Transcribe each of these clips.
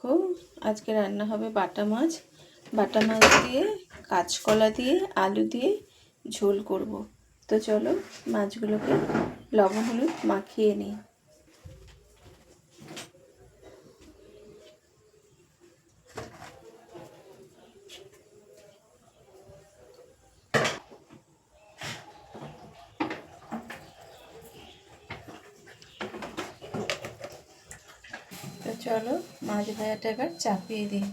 দেখো, আজকে রান্না হবে বাটা মাছ। বাটা মাছ দিয়ে, কাঁচকলা দিয়ে, আলু দিয়ে ঝোল করব। তো চলো মাছগুলোকে লবণ হলুদ মাখিয়ে নিই তো চলো মাছ ভাজাটা এবার চাপিয়ে দিই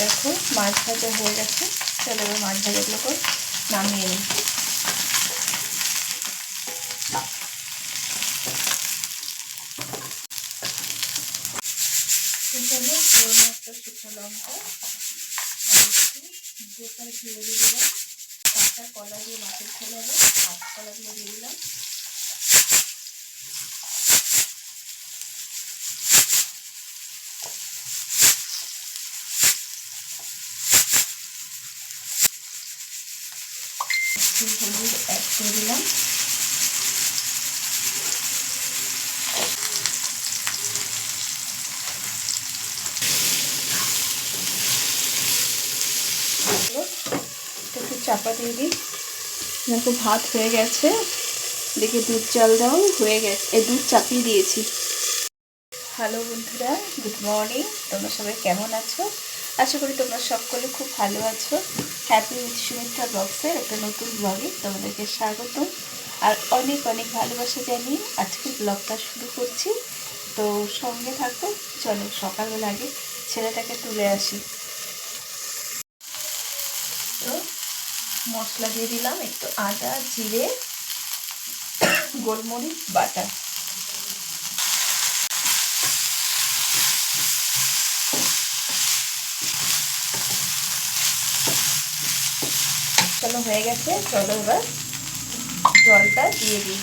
দেখো মাছ ভাজা হয়ে গেছে। চলো এবার মাছ ভাজাগুলোকে নামিয়ে নিই। চলো পুরোনো একটা শুকনো লঙ্কা দিলাম। কলা দিয়ে মাছের ঝোল হবে কাঁচকলাগুলো দিয়ে দিলাম একটু হলুদ অ্যাড করে দিলাম একটু চাপা দিয়ে দিই। দেখো ভাত হয়ে গেছে। দেখে দুধ চাল দাও হয়ে গেছে। এই দুধ চাপিয়ে দিয়েছি। হ্যালো বন্ধুরা, গুড মর্নিং। তোমরা সবাই কেমন আছো? আশা করি তোমরা সকলে খুব ভালো আছো। হ্যাপি উইথ সুমিত্রা ব্লগসের একটা নতুন ব্লগে তোমাদেরকে স্বাগত আর অনেক অনেক ভালোবাসা জানিয়ে আজকের ব্লগটা শুরু করছি। তো সঙ্গে থাকো, চলো সকালবেলা আগে ছেলেটাকে তুলে আসি। তো মশলা দিয়ে দিলাম, একটু আদা, জিরে, গোলমরিচ বাটা চলো হয়ে গেছে, চলো এবার জলটা দিয়ে দিই।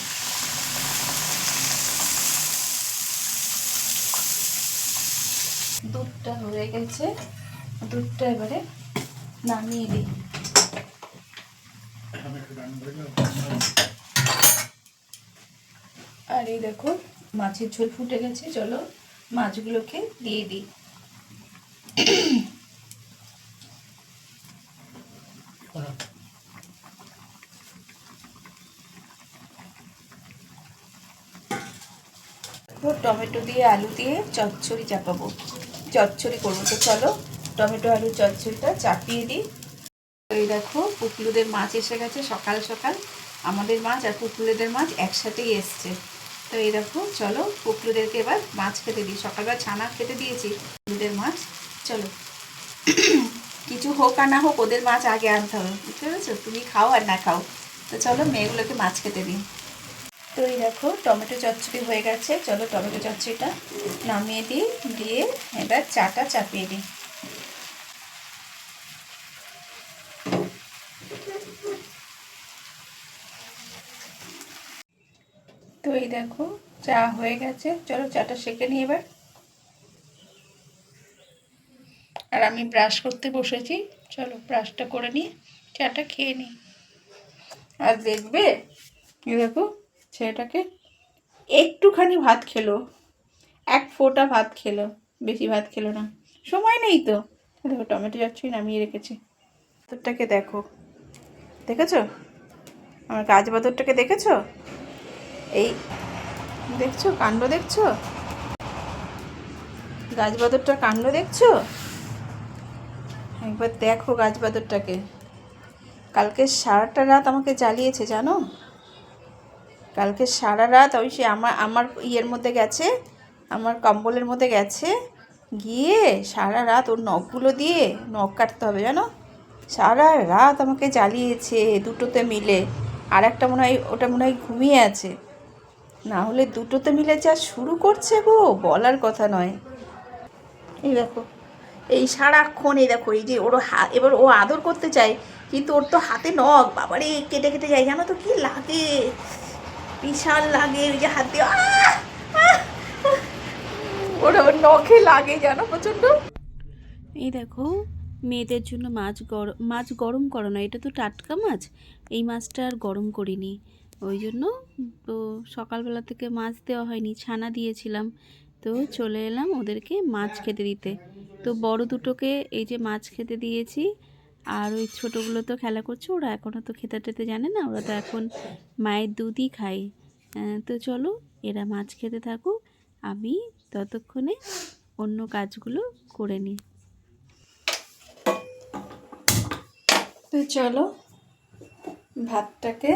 দুধটা হয়ে গেছে, দুধটা এবারে নামিয়ে দিই। আর এই দেখো, মাছের ঝোল ফুটে গেছে, চলো মাছগুলোকে দিয়ে দিই। টমেটো দিয়ে আলু দিয়ে চচ্চড়ি চাপাবো। চচ্চড়ি করব। তো চলো, টমেটো, আলু, চচ্চড়িটা চাপিয়ে দিই। এই দেখো পুকুলুদের মাছ এসে গেছে সকাল সকাল। আমাদের মাছ আর পুকুলুদের মাছ একসাথেই এসছে। তো এই দেখো, চলো পুকুলুদেরকে এবার মাছ খেতে দিই। সকালবেলা ছানা খেতে দিয়েছি পুকুলুদের মাছ। চলো। কিছু হোক আর না হোক, ওদের মাছ আগে আনতে হবে। বুঝতে পেরেছ? তুমি খাও আর না খাও। তো চলো, মেয়েগুলোকে মাছ খেতে দিই। তো এই দেখো, টমেটো চচ্চড়ি হয়ে গেছে। চলো টমেটো চচ্চড়িটা নামিয়ে দিই, দিয়ে এবার চাটা চাপিয়ে দিই। তো এই দেখো, চা হয়ে গেছে। চলো চাটা সেঁকে নিই এবার। আর আমি ব্রাশ করতে বসেছি। চলো ব্রাশটা করে নিই, চাটা খেয়ে নিই। আর দেখবে দেখো ছেলেটাকে একটুখানি ভাত খেলো। এক ফোঁটা ভাত খেলো। বেশি ভাত খেলো না। সময় নেই তো। দেখো, টমেটো যাচ্ছি নামিয়ে রেখেছি। বাদরটাকে দেখো। দেখেছ? আমার গাছ বাদরটাকে দেখেছ? এই, দেখছ? কাণ্ড দেখছ? গাছ বাদরটার কাণ্ড দেখছ? একবার দেখো গাছ বাদরটাকে। কালকে সারাটা রাত আমাকে জ্বালিয়েছে, জানো? কালকে সারা রাত ওই সে আমার আমার ইয়ের মধ্যে গেছে, আমার কম্বলের মধ্যে গেছে, গিয়ে সারা রাত ওর নখগুলো দিয়ে নখ কাটতে হবে জানো? সারা রাত আমাকে জ্বালিয়েছে দুটোতে মিলে। আর একটা মনে হয়, ওটা মনে হয় ঘুমিয়ে আছে। না হলে দুটোতে মিলে যা শুরু করছে গো, বলার কথা নয়। এই দেখো, এই সারাক্ষণ এই দেখো, এই যে ওর হা, এবার ও আদর করতে চায়, কিন্তু ওর তো হাতে নখ, বাবারে, কেটে কেটে যায়। জানো তো কি লাগে? বিশাল লাগে ওই যে হাতে! ওরা নখে লাগে জানো প্রচণ্ড? এই দেখো মেয়েদের জন্য মাছ গরম মাছ গরম করো না এটা তো টাটকা মাছ। এই মাছটা আর গরম করিনি। ওই জন্য তো সকালবেলা থেকে মাছ দেওয়া হয়নি ছানা দিয়েছিলাম। তো চলে এলাম ওদেরকে মাছ খেতে দিতে। তো বড় দুটোকে এই যে মাছ খেতে দিয়েছি আর ওই ছোটোগুলো তো খেলা করছে, ওরা এখনও তো খেতে টেতে জানে না, ওরা তো এখন মায়ের দুধই খায়। তো চলো, এরা মাছ খেতে থাকুক, আমি ততক্ষণে অন্য কাজগুলো করে নিই। তো চলো, ভাতটাকে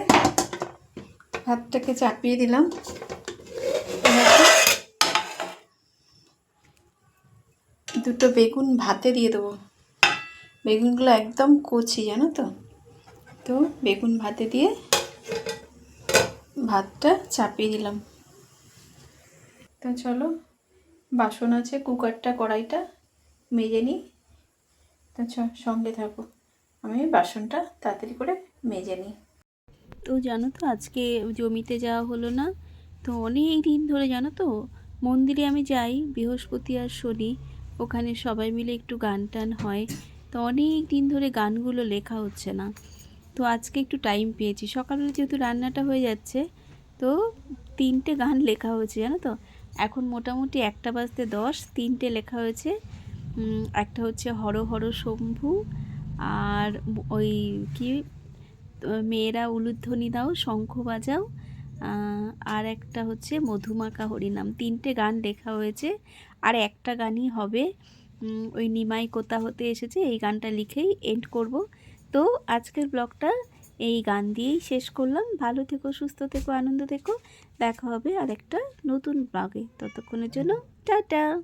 ভাতটাকে চাপিয়ে দিলাম। দুটো বেগুন ভাতে দিয়ে দেবো। বেগুনগুলো একদম কচি, জানো তো? তো বেগুন ভাতে দিয়ে ভাতটা চাপিয়ে দিলাম। তো চলো, বাসন আছে, কুকারটা, কড়াইটা মেজে নিই। তো সঙ্গে থাকো। আমি বাসনটা তাড়াতাড়ি করে মেজে নিই। তো জানো তো, আজকে জমিতে যাওয়া হলো না। তো অনেক দিন ধরে জানো তো, মন্দিরে আমি যাই, বৃহস্পতি আর শনি। ওখানে সবাই মিলে একটু গান টান হয়। তো অনেক দিন ধরে গানগুলো লেখা হচ্ছে না। তো আজকে একটু টাইম পেয়েছি। সকালবেলা যেহেতু রান্নাটা হয়ে যাচ্ছে, তো তিনটে গান লেখা হয়েছে, জানো তো? এখন মোটামুটি একটা বাজতে দশ, তিনটে লেখা হয়েছে। একটা হচ্ছে হর হর শম্ভু আর ওই কি? মেয়েরা উলুধ্বনি দাও, শঙ্খ বাজাও আর একটা হচ্ছে মধুমাকা হরিনাম। তিনটে গান লেখা হয়েছে। আর একটা গানই হবে ওই নিমাই কোথা হতে এসেছে, এই গানটা লিখেই এন্ড করব। তো আজকের ব্লগটা এই গান দিয়েই শেষ করলাম। ভালো থেকো, সুস্থ থেকো, আনন্দ থেকো। দেখা হবে আর একটা নতুন ব্লগে। ততক্ষণের জন্য, টাটা!